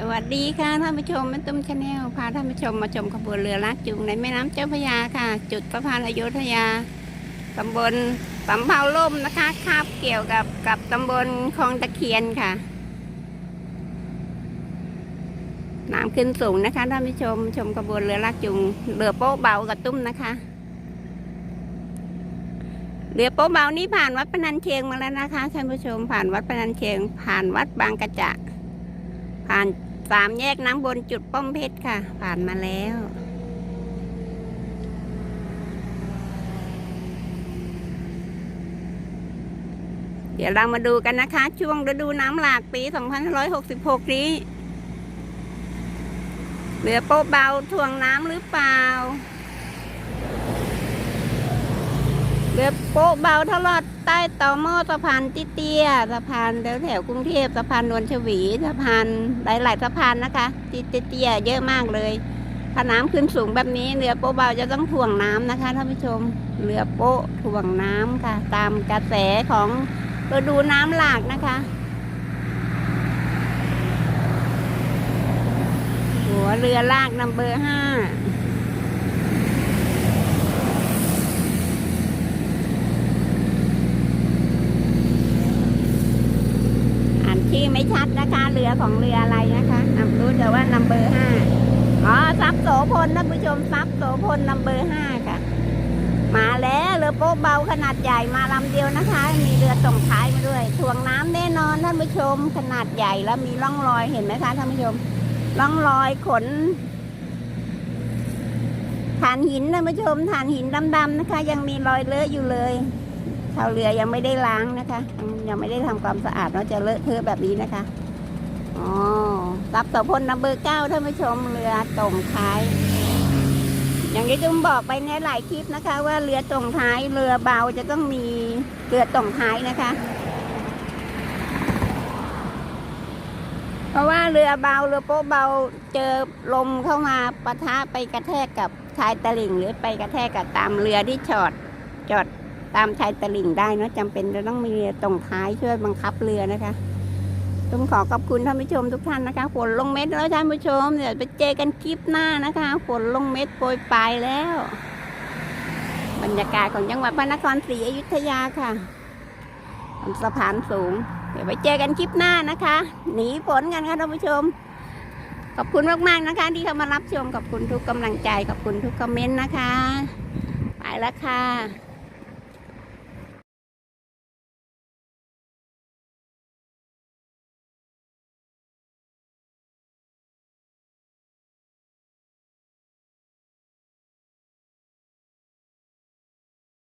สวัสดีค่ะท่านผู้ชมแม่ตุ้มชาแนลพาท่านผู้ชมมาชมขบวนเรือลากจูงในแม่น้ำเจ้าพระยาค่ะ จุดสะพานอยุธยาตำบลสำเภาล่มนะคะคาบเกี่ยวกับกับตำบลคลองตะเคียนค่ะน้ำขึ้นสูงนะคะท่านผู้ชมชมขบวนเรือลากจูงเรือโป๊ะเบากับตุ้มนะคะเรือโป๊ะเบานี่ผ่านวัดพนัญเชียงมาแล้วนะคะท่านผู้ชมผ่านวัดพนัญเชียงผ่านวัดบางกระจะผ่าน สามแยกน้ำบนจุดป้อมเพชรค่ะ ผ่านมาแล้ว เดี๋ยวเรามาดูกันนะคะ ช่วงฤดูน้ำหลากปี 2566 นี้เรือโป๊ะเบาท่วงน้ำหรือเปล่า เรือโป๊ะเบาทะลอดใต้ต่อหม้อสะพานติเตี้ยสะพานแถวแถวกรุงเทพสะพานนวลชวีสะพานหลายๆสะพานนะคะที่เตี้ยเยอะมากเลยถ้าน้ำขึ้นสูงแบบนี้เรือโป๊ะเบาจะต้องถ่วงน้ำนะคะท่านผู้ชมเรือโป๊ะถ่วงน้ำค่ะ ตามกระแสของฤดูน้ำหลากนะคะหัวเรือลากนัมเบอร์ห้า อ่าน ชื่อไม่ชัดนะคะ เรือของเรืออะไรนะคะนำรู้แต่ว่านัมเบอร์ห้าอ๋อซับโสพลท่านผู้ชมซับโสพลนัมเบอร์ห้าค่ะ มาแล้วเรือโป๊ะเบาขนาดใหญ่มาลำเดียวนะคะ มีเรือส่งท้ายมาด้วยถ่วงน้ำแน่นอนท่านผู้ชมขนาดใหญ่แล้วมีร่องรอยเห็นไหมคะท่านผู้ชมร่องรอยขนฐานหินท่านผู้ชมฐานหินดำๆนะคะ ยังมีรอยเลอะอยู่เลย ชาวเรือยังไม่ได้ล้างนะคะ ยังไม่ได้ทำความสะอาดเนาะจะเลอะเทอะแบบนี้นะคะอ๋อซับโสพลนัมเบอร์เก้าท่านผู้ชมเรือส่งท้าย อย่างที่จุ้มบอกไปในหลายคลิปนะคะ ว่าเรือตรงท้ายเรือเบาจะต้องมีเรือตรงท้ายนะคะ เพราะว่าเรือเบาเรือโป๊ะเบาเจอลมเข้ามาปะทะไปกระแทกกับชายตะลิ่งหรือไปกระแทกกับตามเรือที่จอดจอด ตามชายตลิ่งได้นะจำเป็นจะต้องมีเรือตรงท้ายช่วยบังคับเรือนะคะต้องขอขอบคุณท่านผู้ชมทุกท่านนะคะฝนลงเม็ดแล้วท่านผู้ชมเดี๋ยวไปเจอกันคลิปหน้านะคะฝนลงเม็ดโปรยปลายแล้ว บรรยากาศของจังหวัดพระนครศรีอยุธยาค่ะสะพานสูง เดี๋ยวไปเจอกันคลิปหน้านะคะ หนีฝนกันค่ะท่านผู้ชม ขอบคุณมากๆนะคะ ที่เข้ามารับชมขอบคุณทุกกำลังใจขอบคุณทุกคอมเมนต์นะคะ ไปแล้วค่ะ